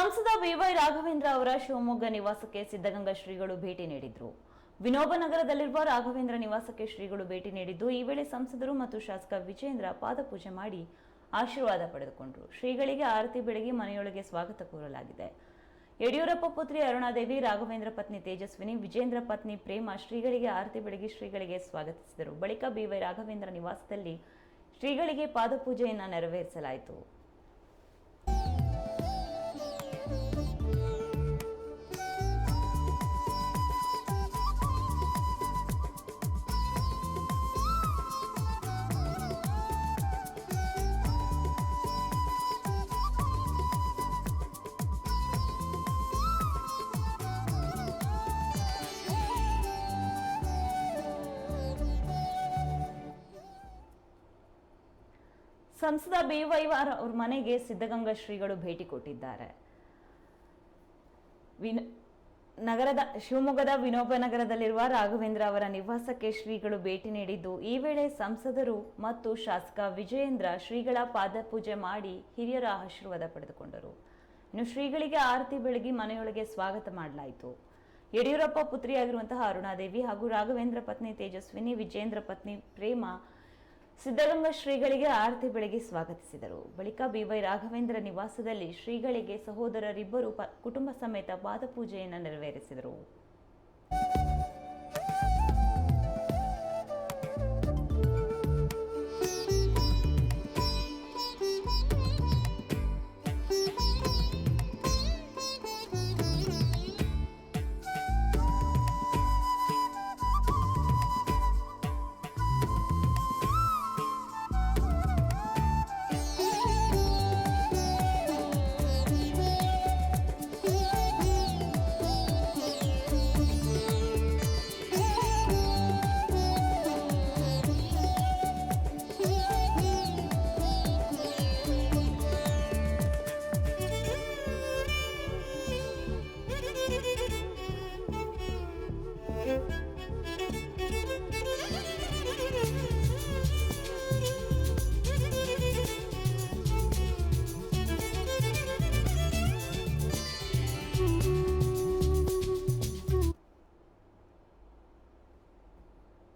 ಸಂಸದ ಬಿವೈ ರಾಘವೇಂದ್ರ ಅವರ ಶಿವಮೊಗ್ಗ ನಿವಾಸಕ್ಕೆ ಸಿದ್ಧಗಂಗಾ ಶ್ರೀಗಳು ಭೇಟಿ ನೀಡಿದ್ರು. ವಿನೋಬ ನಗರದಲ್ಲಿರುವ ರಾಘವೇಂದ್ರ ನಿವಾಸಕ್ಕೆ ಶ್ರೀಗಳು ಭೇಟಿ ನೀಡಿದ್ದು, ಈ ವೇಳೆ ಸಂಸದರು ಮತ್ತು ಶಾಸಕ ವಿಜೇಂದ್ರ ಪಾದಪೂಜೆ ಮಾಡಿ ಆಶೀರ್ವಾದ ಪಡೆದುಕೊಂಡರು. ಶ್ರೀಗಳಿಗೆ ಆರತಿ ಬೆಳಗ್ಗೆ ಮನೆಯೊಳಗೆ ಸ್ವಾಗತ ಕೋರಲಾಗಿದೆ. ಯಡಿಯೂರಪ್ಪ ಪುತ್ರಿ ಅರುಣಾದೇವಿ, ರಾಘವೇಂದ್ರ ಪತ್ನಿ ತೇಜಸ್ವಿನಿ, ವಿಜೇಂದ್ರ ಪತ್ನಿ ಪ್ರೇಮ ಶ್ರೀಗಳಿಗೆ ಆರತಿ ಬೆಳಗ್ಗೆ ಶ್ರೀಗಳಿಗೆ ಸ್ವಾಗತಿಸಿದರು. ಬಳಿಕ ಬಿವೈ ರಾಘವೇಂದ್ರ ನಿವಾಸದಲ್ಲಿ ಶ್ರೀಗಳಿಗೆ ಪಾದಪೂಜೆಯನ್ನು ನೆರವೇರಿಸಲಾಯಿತು. ಸಂಸದ ಬಿವೈವಾರ್ ಅವ್ರ ಮನೆಗೆ ಸಿದ್ಧಗಂಗಾ ಶ್ರೀಗಳು ಭೇಟಿ ಕೊಟ್ಟಿದ್ದಾರೆ. ವಿನ್, ನಗರದ, ಶಿವಮೊಗ್ಗದ ವಿನೋಬ ನಗರದಲ್ಲಿರುವ ರಾಘವೇಂದ್ರ ಅವರ ನಿವಾಸಕ್ಕೆ ಶ್ರೀಗಳು ಭೇಟಿ ನೀಡಿದ್ದು, ಈ ವೇಳೆ ಸಂಸದರು ಮತ್ತು ಶಾಸಕ ವಿಜಯೇಂದ್ರ ಶ್ರೀಗಳ ಪಾದಪೂಜೆ ಮಾಡಿ ಹಿರಿಯರ ಆಶೀರ್ವಾದ ಪಡೆದುಕೊಂಡರು. ಇನ್ನು ಶ್ರೀಗಳಿಗೆ ಆರತಿ ಬೆಳಗಿ ಮನೆಯೊಳಗೆ ಸ್ವಾಗತ ಮಾಡಲಾಯಿತು. ಯಡಿಯೂರಪ್ಪ ಪುತ್ರಿಯಾಗಿರುವಂತಹ ಅರುಣಾದೇವಿ ಹಾಗೂ ರಾಘವೇಂದ್ರ ಪತ್ನಿ ತೇಜಸ್ವಿನಿ, ವಿಜಯೇಂದ್ರ ಪತ್ನಿ ಪ್ರೇಮ ಸಿದ್ಧಗಂಗಾ ಶ್ರೀಗಳಿಗೆ ಆರತಿ ಬೆಳಗ್ಗೆ ಸ್ವಾಗತಿಸಿದರು. ಬಳಿಕ ಬಿವೈ ರಾಘವೇಂದ್ರ ನಿವಾಸದಲ್ಲಿ ಶ್ರೀಗಳಿಗೆ ಸಹೋದರರಿಬ್ಬರು ಕುಟುಂಬ ಸಮೇತ ಪಾದಪೂಜೆಯನ್ನು ನೆರವೇರಿಸಿದರು.